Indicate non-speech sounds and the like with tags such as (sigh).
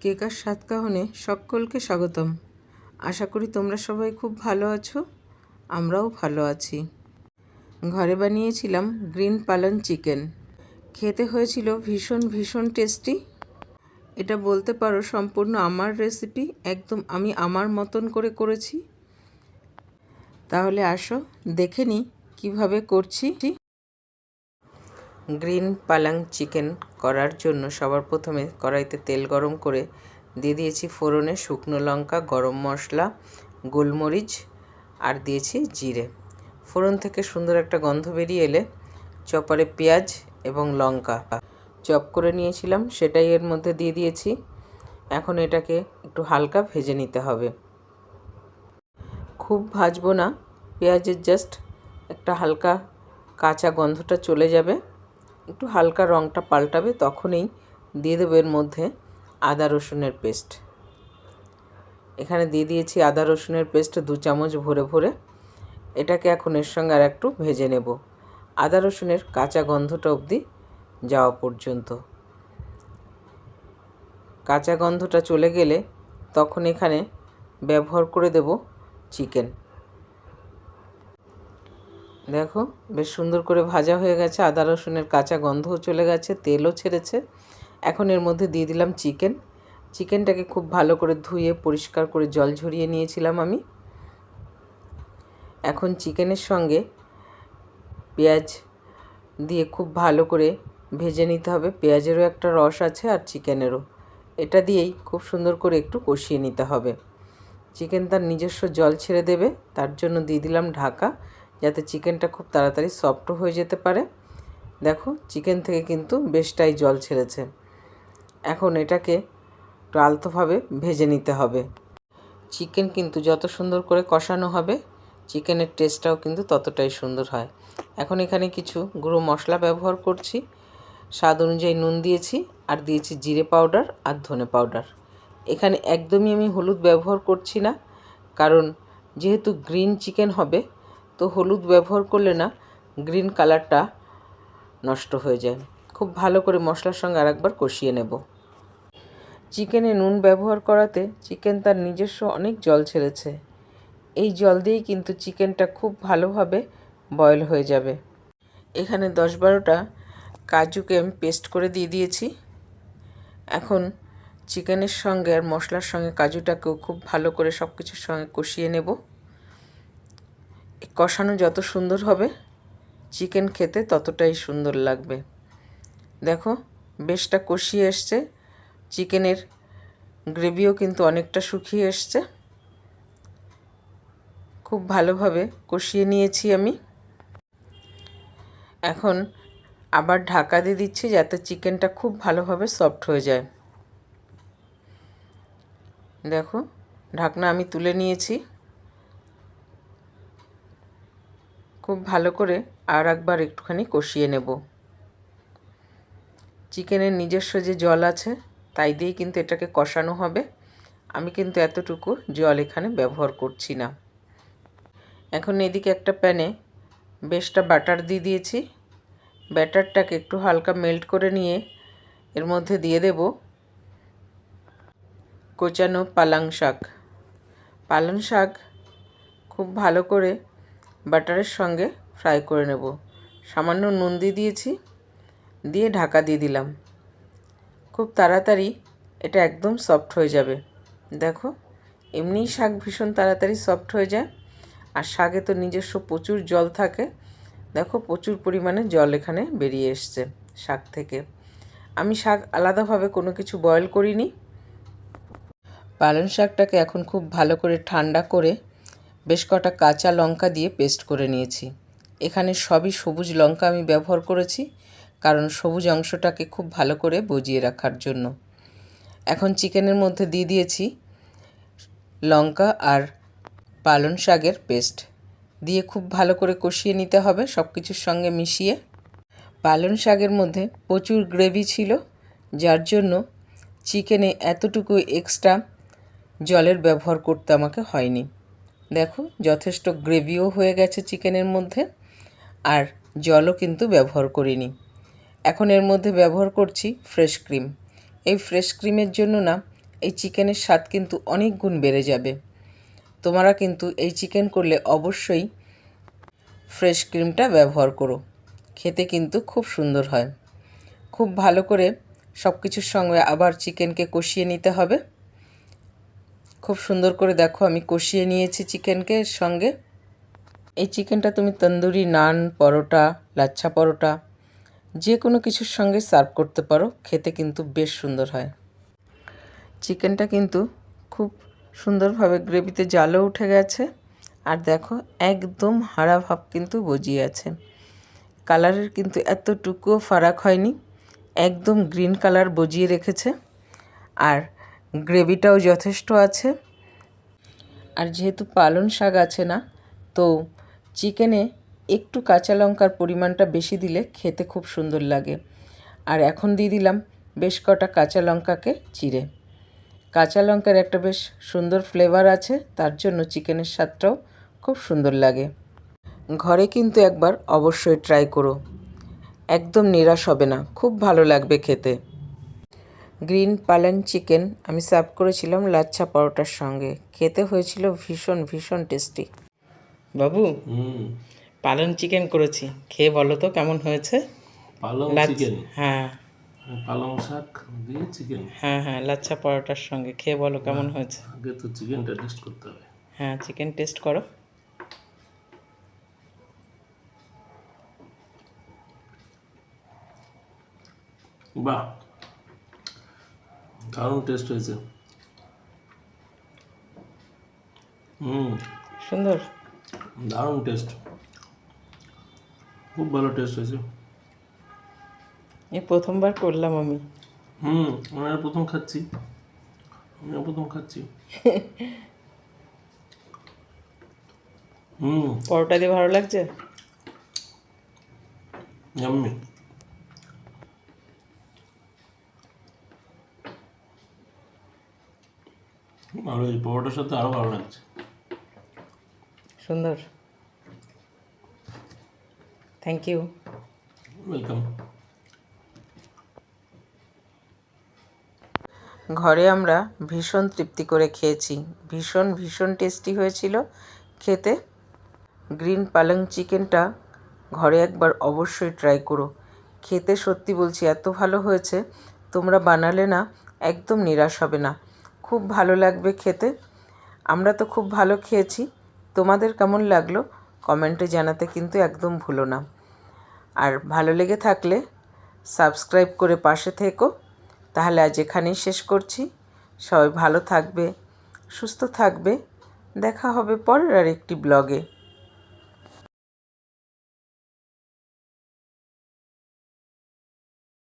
কেকার সাতকাহনে সকলকে স্বাগতম। আশা করি তোমরা সবাই খুব ভালো আছো, আমরাও ভালো আছি। ঘরে বানিয়েছিলাম গ্রিন পালন চিকেন। খেতে হয়েছিল ভীষণ ভীষণ টেস্টি। এটা বলতে পারো সম্পূর্ণ আমার রেসিপি, একদম আমি আমার মতন করে করেছি। তাহলে আসো, দেখে নিই কীভাবে করছি। গ্রিন পালাং চিকেন করার জন্য সবার প্রথমে কড়াইতে তেল গরম করে দিয়ে দিয়েছি ফোড়নে শুকনো লঙ্কা, গরম মশলা, গোলমরিচ আর দিয়েছি জিরে। ফোড়ন থেকে সুন্দর একটা গন্ধ বেরিয়ে এলে চপারে পেঁয়াজ এবং লঙ্কা চপ করে নিয়েছিলাম, সেটাই এর মধ্যে দিয়ে দিয়েছি। এখন এটাকে একটু হালকা ভেজে নিতে হবে। খুব ভাজবো না, পেঁয়াজের জাস্ট একটা হালকা কাঁচা গন্ধটা চলে যাবে। একটু হালকা রঙটা পাল্টাবে, তখনই দিয়ে দেবো এর মধ্যে আদা রসুনের পেস্ট। এখানে দিয়ে দিয়েছি আদা রসুনের পেস্ট দু চামচ ভরে ভরে। এটাকে এখন এর সঙ্গে আর একটু ভেজে নেব। আদা রসুনের কাঁচা গন্ধটা অবধি যাওয়া পর্যন্ত। কাঁচা গন্ধটা চলে গেলে তখন এখানে ব্যবহার করে দেব চিকেন। দেখো, বেশ সুন্দর করে ভাজা হয়ে গেছে, আদা রসুনের কাঁচা গন্ধও চলে গেছে, তেলও ছেড়েছে। এখন এর মধ্যে দিয়ে দিলাম চিকেন। চিকেনটাকে খুব ভালো করে ধুয়ে, পরিষ্কার করে জল ঝরিয়ে নিয়েছিলাম আমি। এখন চিকেনের সঙ্গে পেঁয়াজ দিয়ে খুব ভালো করে ভেজে নিতে হবে। পেঁয়াজেরও একটা রস আছে আর চিকেনেরও। এটা দিয়েই খুব সুন্দর করে একটু কষিয়ে নিতে হবে। চিকেন তার নিজস্ব জল ছেড়ে দেবে, তার জন্য দিয়ে দিলাম ঢাকা। যাতে চিকেনটা খুব তাড়াতাড়ি সফট হয়ে যেতে পারে। দেখো, চিকেন থেকে কিন্তু বেশটাই জল ছেড়েছে। এখন এটাকে একটু আলতোভাবে ভেজে নিতে হবে। চিকেন কিন্তু যত সুন্দর করে কষানো হবে, চিকেনের টেস্টটাও কিন্তু ততটাই সুন্দর হয়। এখন এখানে কিছু গুঁড়ো মশলা ব্যবহার করছি। স্বাদ অনুযায়ী নুন দিয়েছি আর দিয়েছি জিরে পাউডার আর ধনে পাউডার। এখানে একদমই আমি হলুদ ব্যবহার করছি না, কারণ যেহেতু গ্রিন চিকেন হবে তো হলুদ ব্যবহার করলে না গ্রিন কালারটা নষ্ট হয়ে যায়। খুব ভালো করে মশলার সঙ্গে আরেকবার কষিয়ে নেব। চিকেনে নুন ব্যবহার করাতে চিকেন তার নিজস্ব অনেক জল ছেড়েছে। এই জল দিয়েই কিন্তু চিকেনটা খুব ভালোভাবে বয়ল হয়ে যাবে। এখানে দশ বারোটা কাজুকে আমি পেস্ট করে দিয়ে দিয়েছি। এখন চিকেনের সঙ্গে আর মশলার সঙ্গে কাজুটাকেও খুব ভালো করে সব কিছুর সঙ্গে কষিয়ে নেব। কষানো যত সুন্দর হবে, চিকেন খেতে ততটাই সুন্দর লাগবে। দেখো, বেশটা কষিয়ে এসছে, চিকেনের গ্রেভিও কিন্তু অনেকটা শুকিয়ে এসছে। খুব ভালোভাবে কষিয়ে নিয়েছি আমি। এখন আবার ঢাকা দিয়ে দিচ্ছি যাতে চিকেনটা খুব ভালোভাবে সফট হয়ে যায়। দেখো, ঢাকনা আমি তুলে নিয়েছি। খুব ভালো করে আর একবার একটুখানি কষিয়ে নেব। চিকেনের নিজস্ব যে জল আছে, তাই দিয়েই কিন্তু এটাকে কষানো হবে। আমি কিন্তু এতটুকু জল এখানে ব্যবহার করছি না। এখন এদিকে একটা প্যানে বেশটা বাটার দিয়ে দিয়েছি। ব্যাটারটাকে একটু হালকা মেল্ট করে নিয়ে এর মধ্যে দিয়ে দেব কোচানো পালাং শাক। পালং শাক খুব ভালো করে বাটারের সঙ্গে ফ্রাই করে নেব। সামান্য নুন দিয়ে দিয়েছি, দিয়ে ঢাকা দিয়ে দিলাম। খুব তাড়াতাড়ি এটা একদম সফট হয়ে যাবে। দেখো, এমনিই শাক ভীষণ তাড়াতাড়ি সফট হয়ে যায়। আর শাকে তো নিজস্ব প্রচুর জল থাকে। দেখো, প্রচুর পরিমাণে জল এখানে বেরিয়ে এসছে শাক থেকে। আমি শাক আলাদাভাবে কোনো কিছু বয়েল করিনি। পালং শাকটাকে এখন খুব ভালো করে ঠান্ডা করে বেশ কটা কাঁচা লঙ্কা দিয়ে পেস্ট করে নিয়েছি। এখানে সবই সবুজ লঙ্কা আমি ব্যবহার করেছি, কারণ সবুজ অংশটাকে খুব ভালো করে বজিয়ে রাখার জন্য। এখন চিকেনের মধ্যে দিয়ে দিয়েছি লঙ্কা আর পালং শাকের পেস্ট। দিয়ে খুব ভালো করে কষিয়ে নিতে হবে সব কিছুর সঙ্গে মিশিয়ে। পালং শাকের মধ্যে প্রচুর গ্রেভি ছিল, যার জন্য চিকেনে এতটুকু এক্সট্রা জলের ব্যবহার করতে আমাকে হয়নি। দেখো, যথেষ্ট গ্রেভিও হয়ে গেছে চিকেনের মধ্যে, আর জলও কিন্তু ব্যবহার করিনি। এখন এর মধ্যে ব্যবহার করছি ফ্রেশ ক্রিম। এই ফ্রেশ ক্রিমের জন্য না, এই চিকেনের স্বাদ কিন্তু অনেক গুণ বেড়ে যাবে। তোমরা কিন্তু এই চিকেন করলে অবশ্যই ফ্রেশ ক্রিমটা ব্যবহার করো। খেতে কিন্তু খুব সুন্দর হয়। খুব ভালো করে সব কিছুর সঙ্গে আবার চিকেনকে কষিয়ে নিতে হবে। খুব সুন্দর করে দেখো, আমি কষিয়ে নিয়েছি চিকেনকে সঙ্গে। এই চিকেনটা তুমি তন্দুরি, নান, পরোটা, লাচ্ছা পরোটা যে কোনো কিছুর সঙ্গে সার্ভ করতে পারো, খেতে কিন্তু বেশ সুন্দর হয়। চিকেনটা কিন্তু খুব সুন্দরভাবে গ্রেভিতে জালও উঠে গেছে, আর দেখো একদম হাড়া ভাব কিন্তু বজিয়ে আছে। কালারের কিন্তু এতটুকুও ফারাক হয়নি, একদম গ্রিন কালার বজিয়ে রেখেছে, আর গ্রেভিটাও যথেষ্ট আছে। আর যেহেতু পালন শাক আছে না, তো চিকেনে একটু কাঁচা লঙ্কার পরিমাণটা বেশি দিলে খেতে খুব সুন্দর লাগে। আর এখন দিয়ে দিলাম বেশ কটা কাঁচা লঙ্কাকে চিড়ে। কাঁচা লঙ্কার একটা বেশ সুন্দর ফ্লেভার আছে, তার জন্য চিকেনের স্বাদটাও খুব সুন্দর লাগে। ঘরে কিন্তু একবার অবশ্যই ট্রাই করো। একদম নিরাশ হবে না, খুব ভালো লাগবে খেতে। গ্রিন পালং চিকেন আমি সার্ভ করেছিলাম লাচ্ছা পরোটার সঙ্গে। খেতে হয়েছিল ভীষণ ভীষণ টেস্টি। বাবু? হুম। পালং চিকেন করেছি। খেয়ে বলো তো কেমন হয়েছে? পালং চিকেন। হ্যাঁ। পালং শাক দিয়ে চিকেন। হ্যাঁ হ্যাঁ লাচ্ছা পরোটার সঙ্গে। খেয়ে বলো কেমন হয়েছে? আগে তো চিকেনটা টেস্ট করতে হবে। হ্যাঁ চিকেন টেস্ট করো। বাহ। দারুণ টেস্ট হয়েছে। হুম। সুন্দর। দারুণ টেস্ট খুব ভালো টেস্ট হয়েছে। এই প্রথমবার করলাম আমি। হুম আমি প্রথম খাচ্ছি। আমি প্রথম খাচ্ছি। (laughs) হুম। পরোটা দিয়ে ভালো লাগছে? ইয়াম্মি ভালো এই পরোটার সাথে আরও ভালো লাগছে। সুন্দর। থ্যাংক ইউ ওয়েলকাম ঘরে আমরা ভীষণ তৃপ্তি করে খেয়েছি। ভীষণ ভীষণ টেস্টি হয়েছিল খেতে। গ্রিন পালং চিকেনটা ঘরে একবার অবশ্যই ট্রাই করো। খেতে সত্যি বলছি এত ভালো হয়েছে। তোমরা বানালে না একদম নিরাশ হবে না। খুব ভালো লাগবে খেতে। আমরা তো খুব ভালো খেয়েছি। তোমাদের কেমন লাগল? কমেন্টে জানাতে কিন্তু একদম ভুলো না। আর ভালো লেগে থাকলে সাবস্ক্রাইব করে পাশে থেকো। তাহলে আজ এখানেই শেষ করছি। সবাই ভালো থাকবে, সুস্থ থাকবে। দেখা হবে পরের আর একটি ব্লগে।